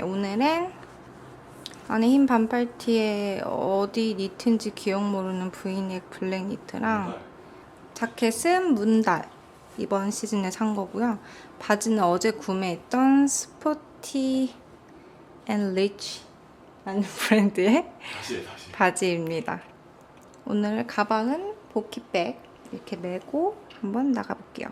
네, 오늘은 안에 흰 반팔티에 어디 니트인지 기억 모르는 브이넥 블랙 니트랑 자켓은 문달 이번 시즌에 산 거고요. 바지는 어제 구매했던 스포티 앤 리치 라는 브랜드의 다시 해 다시 바지입니다. 오늘 가방은 보키백 이렇게 메고 한번 나가볼게요.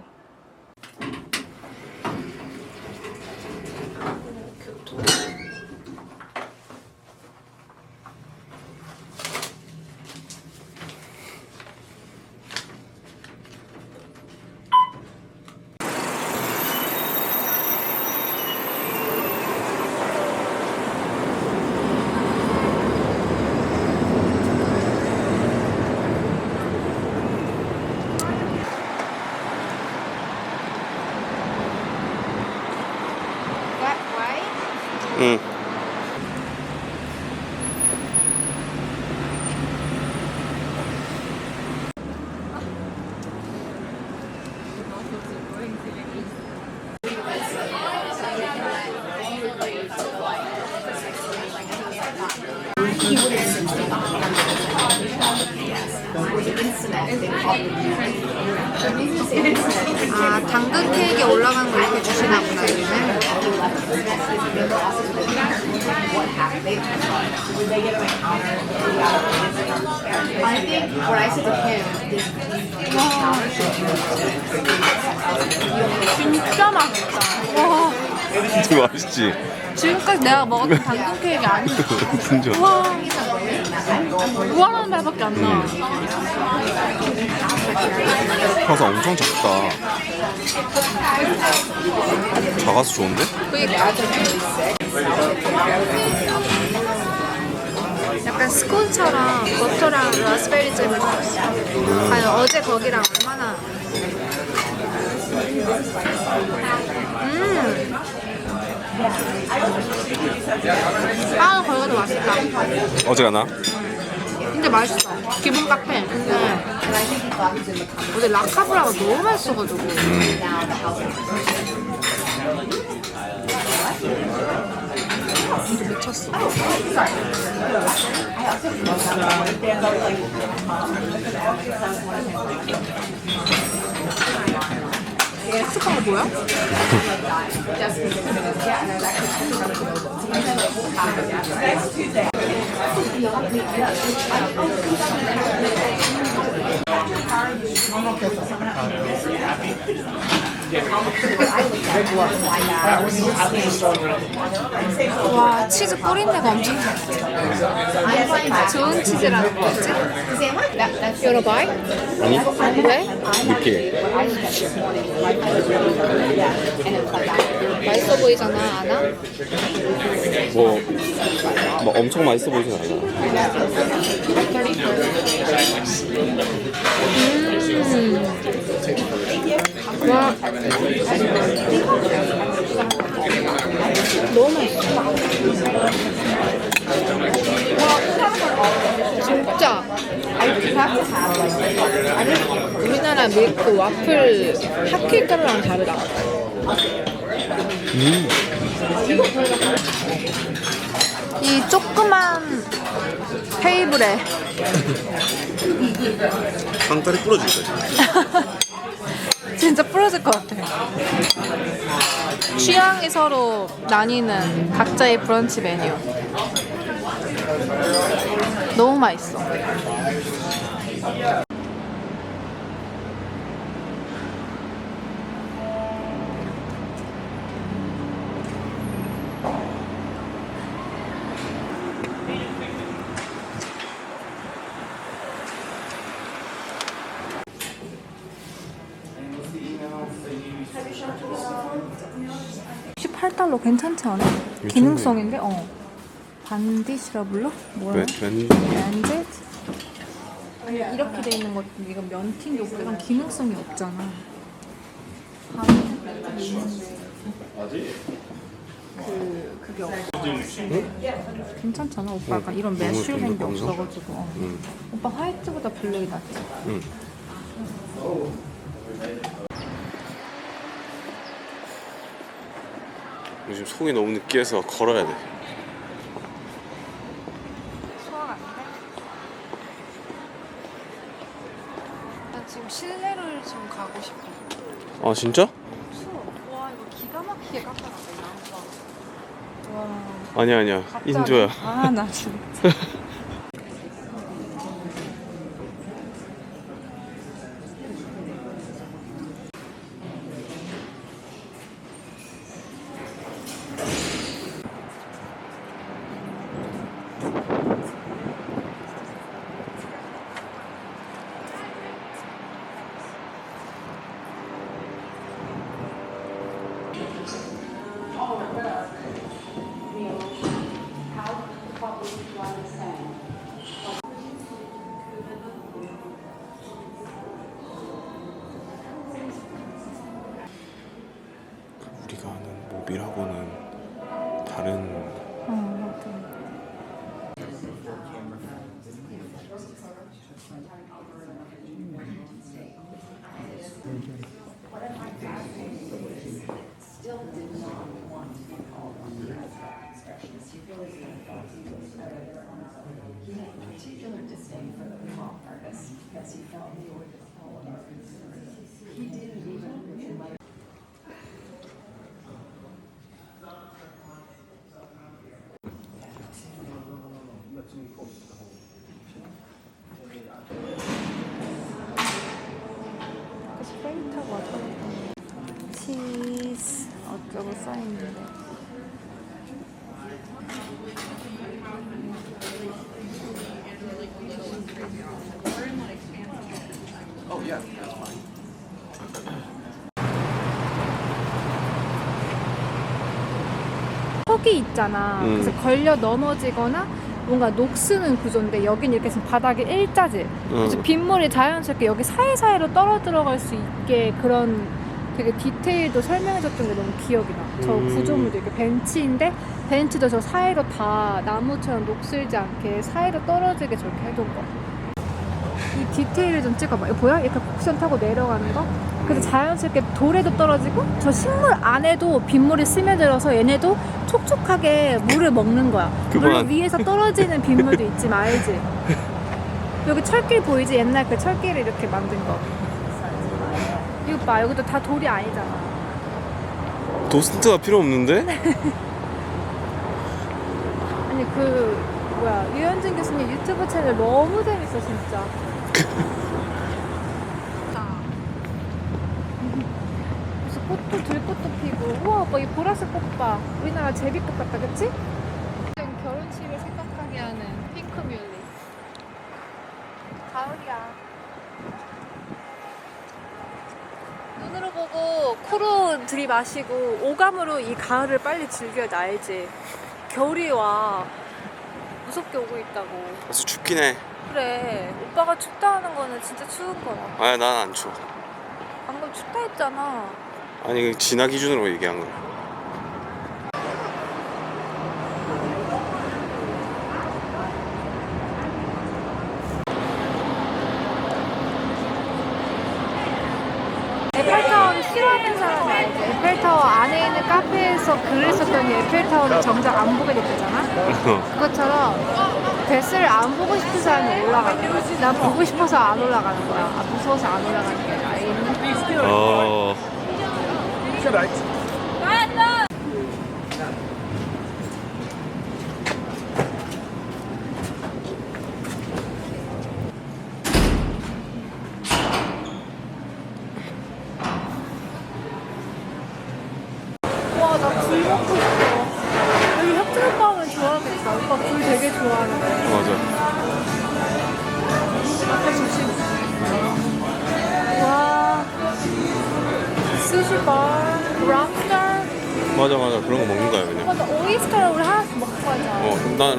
Black, white. 응. 아, 당근 케이크에 올라간 거 이렇게 주시나 보다, 여기는. I think what I said to him 진짜 맛있다. 와, 맛있지? 지금까지 내가 먹었던 당근 케이크 아니야. 진짜. 와, 우아한 말밖에 안 나. 항상 엄청 작다. 작아서 좋은데? 약간 스콘처럼 버터랑 라스베리 잼을 넣었어. 과연 어제 거기랑 얼마나. 음. 빵은 더 맛있다. 어제 가 나? 근데 맛있어. 기분 카페. 근데 어제 라카브라가 너무 맛있어가지고. 진짜 미쳤어. 거 보여? 와 치즈 뿌린내가 엄청 나. 좋은 치즈라는 거지? 여러 봐? 아니? 왜? 느끼해. 맛있어 보이잖아, 아나? 뭐, 뭐 엄청 맛있어 보이진 않아. 와. 너무 맛있어. 와, 진짜. 우리나라 밀크 와플 핫케이크 가루랑 다르다. 이 조그만 테이블에 빵가루 뿌려줄 거야. 진짜 부러질 것 같아. 취향이 서로 나뉘는 각자의 브런치 메뉴. 너무 맛있어. (18달러) 괜찮지 않아? 기능성인데 어 반디시라 불러? 뭐야? 밴딧? 아니 이렇게 돼 있는 것 이건 면티인데 오빠 이런 기능성이 없잖아 그 그게 없어 괜찮잖아 오빠 약간 이런 매실된 게 없어가지고 어. 응. 오빠 화이트보다 블랙이 낫지 응. 요즘 속이 너무 느끼해서 걸어야 돼. 소화가 안 돼? 나 지금 실내를 좀 가고 싶어. 아 진짜? 추워. 와 이거 기가 막히게 나무가. 와. 아니야 아니야. 갑자기. 인조야. 아, 나 진짜. 스프레이 타고 왔다 갔다. 치즈 어쩌고 써있는데. 턱이 있잖아. 음. 그래서 걸려 넘어지거나 뭔가 녹쓰는 구조인데 여긴 이렇게 지금 바닥이 일자지. 그래서 응. 빗물이 자연스럽게 여기 사이사이로 떨어 들어갈 수 있게 그런 되게 디테일도 설명해줬던 게 너무 기억이 나. 저 음. 구조물도 이렇게 벤치인데 벤치도 저 사이로 다 나무처럼 녹슬지 않게 사이로 떨어지게 저렇게 해둔 거. 이 디테일을 좀 찍어봐. 이거 보여? 이렇게 곡선 타고 내려가는 거? 그래서 자연스럽게 돌에도 떨어지고 저 식물 안에도 빗물이 스며들어서 얘네도 촉촉하게 물을 먹는 거야. 그만. 물론 위에서 떨어지는 빗물도 있지만 알지? 여기 철길 보이지? 옛날 그 철길을 이렇게 만든 거. 이거 봐, 여기도 다 돌이 아니잖아. 도스트가 필요 없는데? 아니 그 뭐야 유현진 교수님 유튜브 채널 너무 재밌어 진짜. 무슨 꽃도 들꽃도 피고 우와 오빠 이 보라색 꽃 봐. 우리나라 제비꽃 같다 그치? 결혼식을 생각하게 하는 핑크 뮬리. 가을이야. 눈으로 보고 코로 들이마시고 오감으로 이 가을을 빨리 즐겨야 돼 알지? 겨울이 와 무섭게 오고 있다고 그래서 춥긴 해. 그래 오빠가 춥다 하는 거는 진짜 추운 거야 아니 난안 추워. 방금 춥다 했잖아 아니 그 진화 기준으로 얘기한 거야. 에펠타워를 싫어하는 사람이 알지 에펠타워 안에 있는 카페에서 글을 썼더니 에펠타워를 정작 안 보게 됐잖아 그것처럼 베스를 안 보고 싶은 사람이 올라가는 난 보고 싶어서 안 올라가는 거야 아, 무서워서 안 올라가는 게 아니라 알겠니? 어. 와,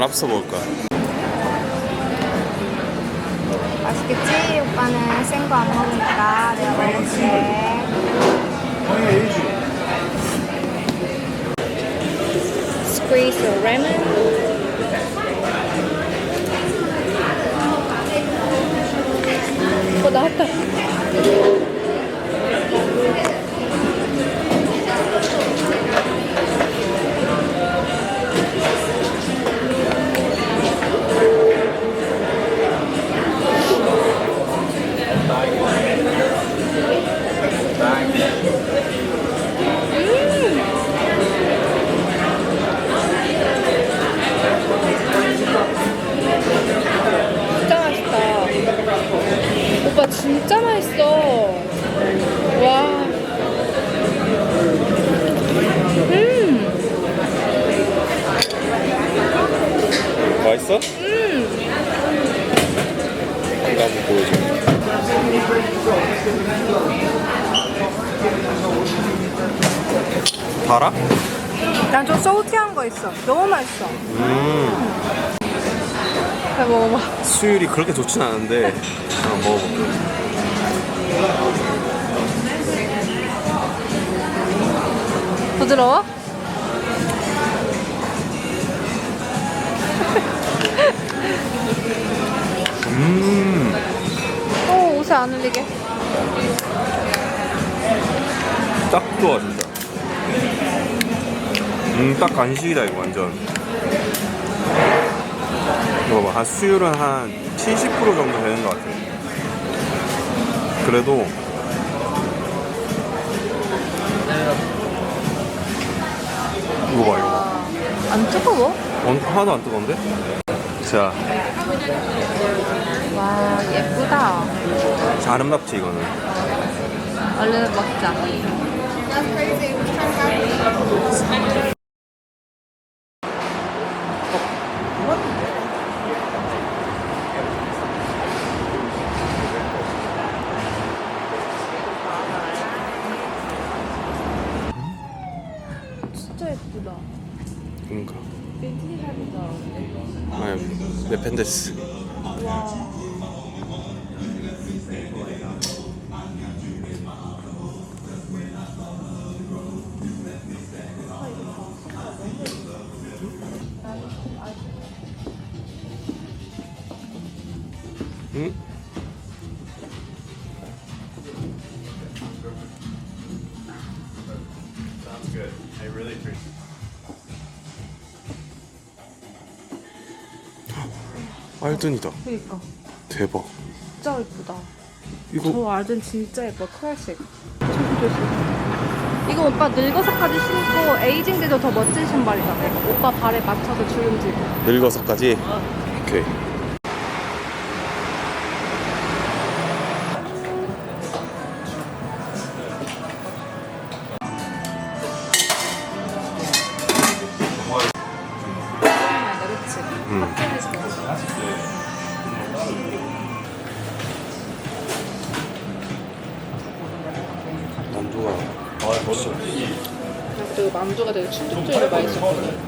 랍스터 먹을 거야. 맛있겠지? 오빠는 생거 안 먹으니까 내가 먹을게. Squeeze the. 진짜 맛있어. 와. 음. 맛있어? 음. 이거 한번 보여줘. 달아? 난 좀 소우티한 거 있어. 너무 맛있어. 음. 잘 먹어봐. 수율이 그렇게 좋진 않은데 한번 먹어볼게. 부드러워? 음. 오, 옷에 안 흘리게. 딱 좋아 진짜. 음, 딱 간식이다 이거 완전. 이거 봐, 한 수율은 한 70% 정도 되는 것 같아. 그래도 이거 봐 이거. 안 뜨거워? 어, 하나도 안 뜨거운데? 자, 와, 예쁘다. 자, 아름답지 이거는. 얼른 먹자. 알든이다. 그니까. 대박. 진짜 예쁘다. 이거 저 알든 진짜 예뻐. 클래식. 이거 오빠 늙어서까지 신고 에이징 돼도 더 멋진 신발이다. 오빠 발에 맞춰서 주름지고. 늙어서까지. 오케이. 그 만두가 되게 충격적으로 맛있었거든.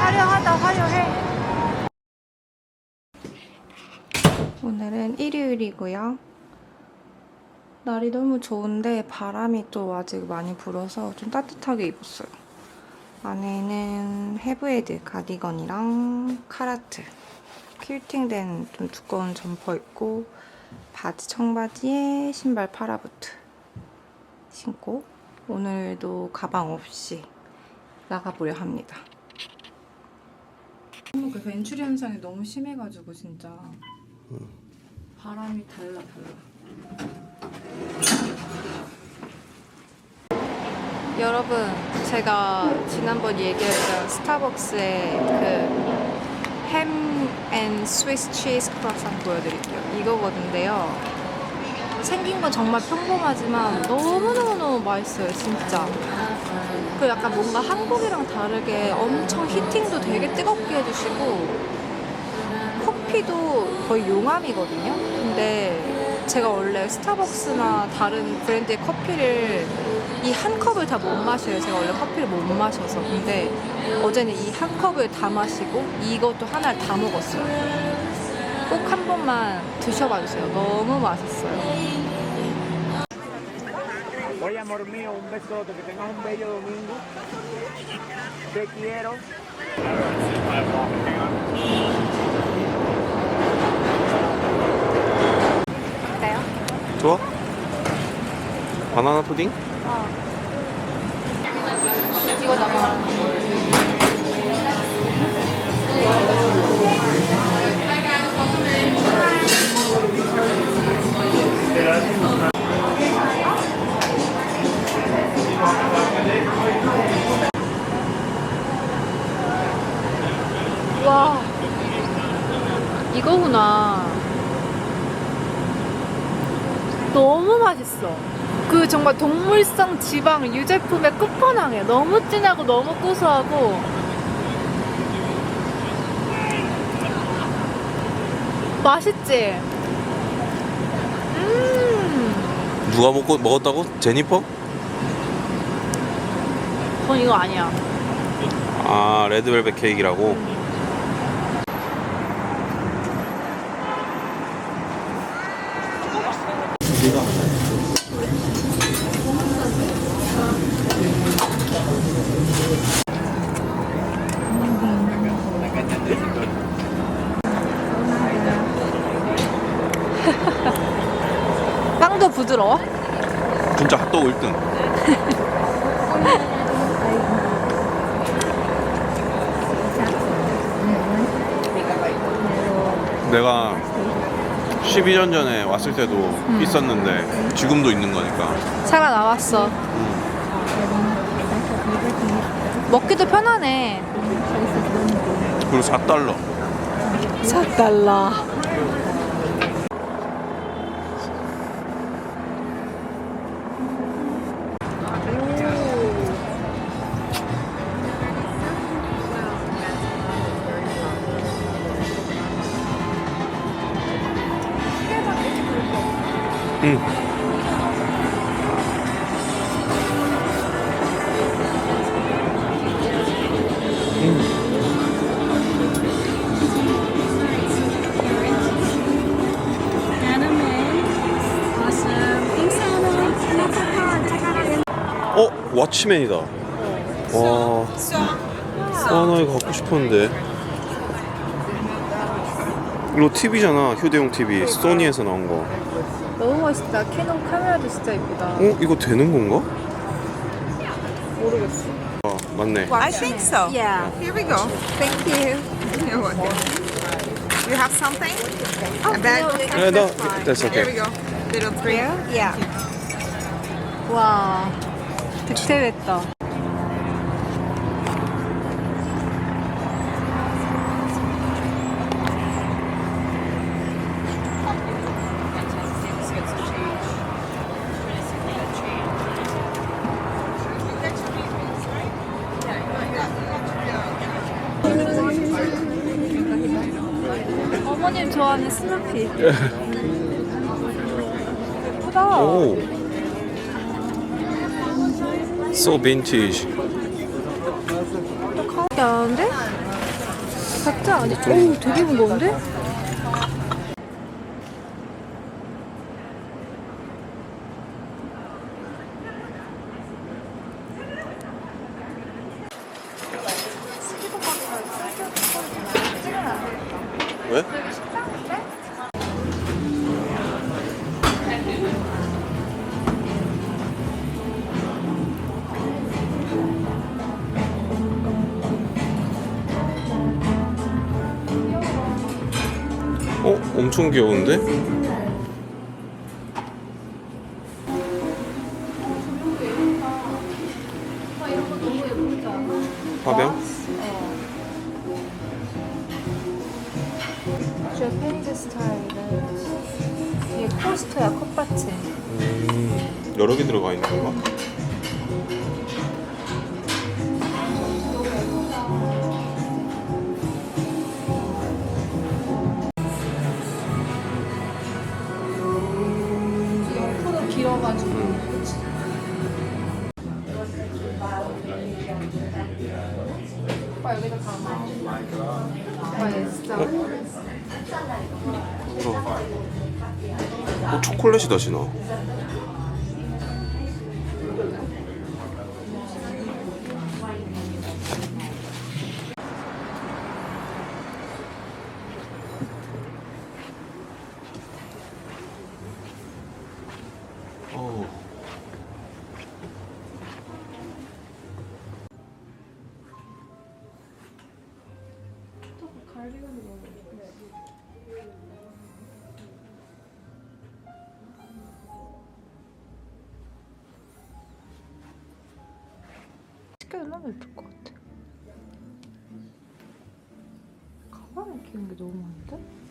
화려하다 화려해. 오늘은 일요일이고요. 날이 너무 좋은데 바람이 또 아직 많이 불어서 좀 따뜻하게 입었어요. 안에는 헤브헤드 가디건이랑 카라트 퀼팅된 좀 두꺼운 점퍼 입고 바지 청바지에 신발 파라부트 신고 오늘도 가방 없이 나가보려 합니다. 그 벤츄리 현상이 너무 심해가지고 진짜 바람이 달라 달라. 여러분, 제가 지난번 얘기했던 스타벅스의 그 햄 앤 스위스 치즈 크라상 보여드릴게요. 이거거든요. 생긴 건 정말 평범하지만 너무너무너무 맛있어요, 진짜. 그 약간 뭔가 한국이랑 다르게 엄청 히팅도 되게 뜨겁게 해주시고 커피도 거의 용암이거든요. 근데 제가 원래 스타벅스나 다른 브랜드의 커피를 이 한 컵을 다 못 마셔요. 제가 원래 커피를 못 마셔서. 근데 어제는 이 한 컵을 다 마시고 이것도 하나를 다 먹었어요. 꼭 한 번만 드셔봐 주세요. 너무 맛있어요. Oye, amor mío, un besote, que tengas un bello domingo. Te quiero. 좋아? 바나나 푸딩? 동물성 지방 유제품의 끝판왕이야. 너무 진하고 너무 고소하고. 맛있지? 음, 누가 먹고 먹었다고? 제니퍼? 그건 이거 아니야. 아 레드벨벳 케이크라고. 빵도 부드러워? 진짜 핫도그 1등. 내가 12년 전에 왔을 때도 있었는데 지금도 있는 거니까. 살아나왔어. 먹기도 편하네. 그리고 4달러. 4달러. 응. 어? 왓치맨이다. 와. 아, 나 이거 갖고 싶었는데. 이거 TV잖아. 휴대용 TV. 소니에서 나온 거. 너무 멋있다. 캐논 카메라도 진짜 이쁘다. 어? 이거 되는 건가? 모르겠어. 아, 맞네. I think so. Yeah. Here we go. Thank you. You're welcome. You have something? A bag? Yeah, no, that's Here we okay. go. Little three. Yeah. 와. 득템했다. 스누피. 예쁘다. 오. So vintage. 가운데 아는데? 각자 아니? 오, 되게 무거운데? 왜? 엄청 귀여운데? 초콜릿이다, 진아. 어. 너무 예쁠 것 같아 가방을 끼는 게 너무 많은데?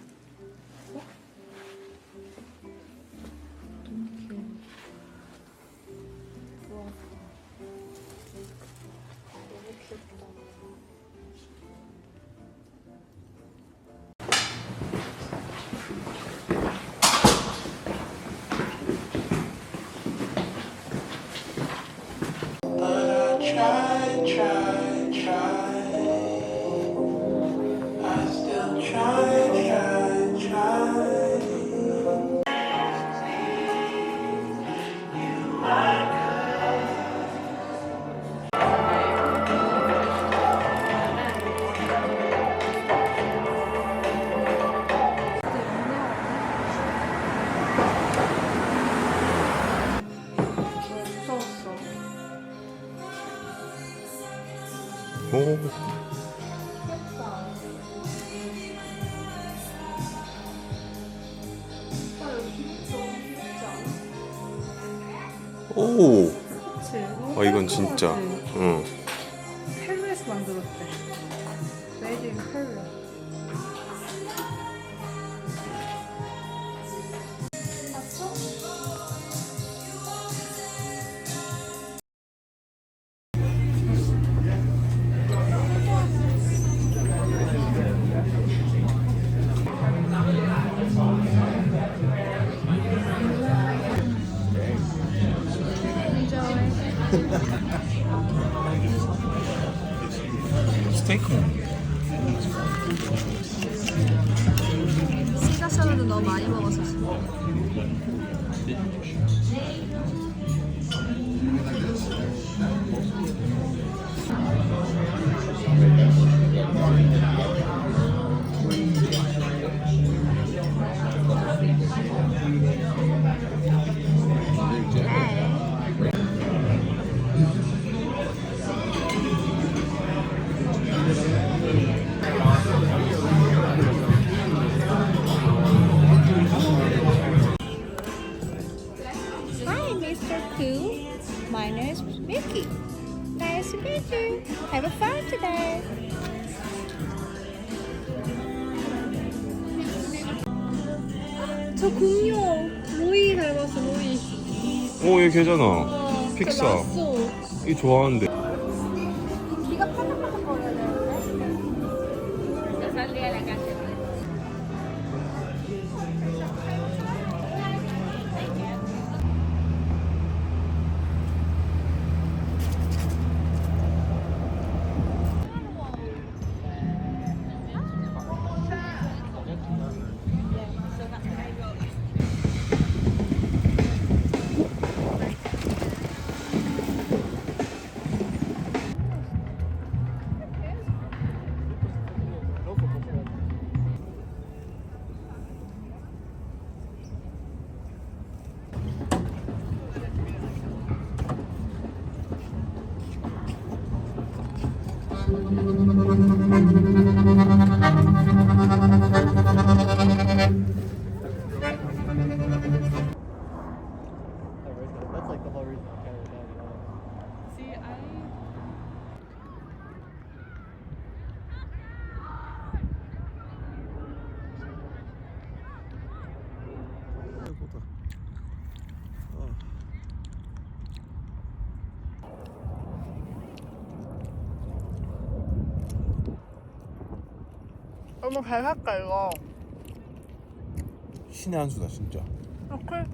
저 공룡 로이 닮았어 로이. 오, 얘 걔잖아. 어, 픽사. las소. 이 좋아하는데. 너무 잘 샀다 이거 신의 한 수다 진짜. 이렇게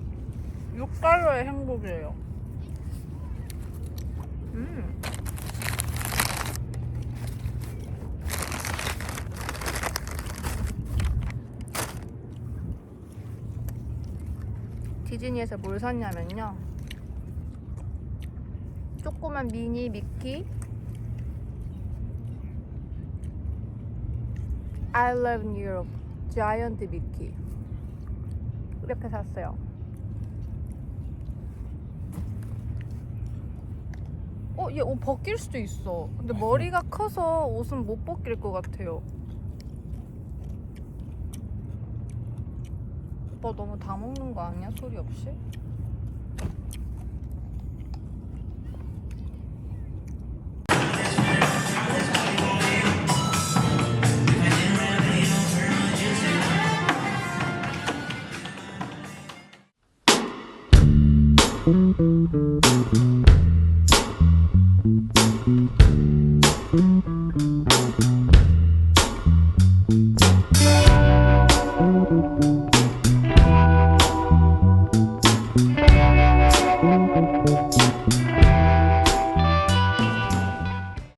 6달러의 행복이에요 음. 디즈니에서 뭘 샀냐면요 조그만 미니 미키 I love New York 자이언트 미키 이렇게 샀어요 어, 얘 옷 벗길 수도 있어. 근데 머리가 커서 옷은 못 벗길 것 같아요. 오빠 너무 다 먹는 거 아니야? 소리 없이?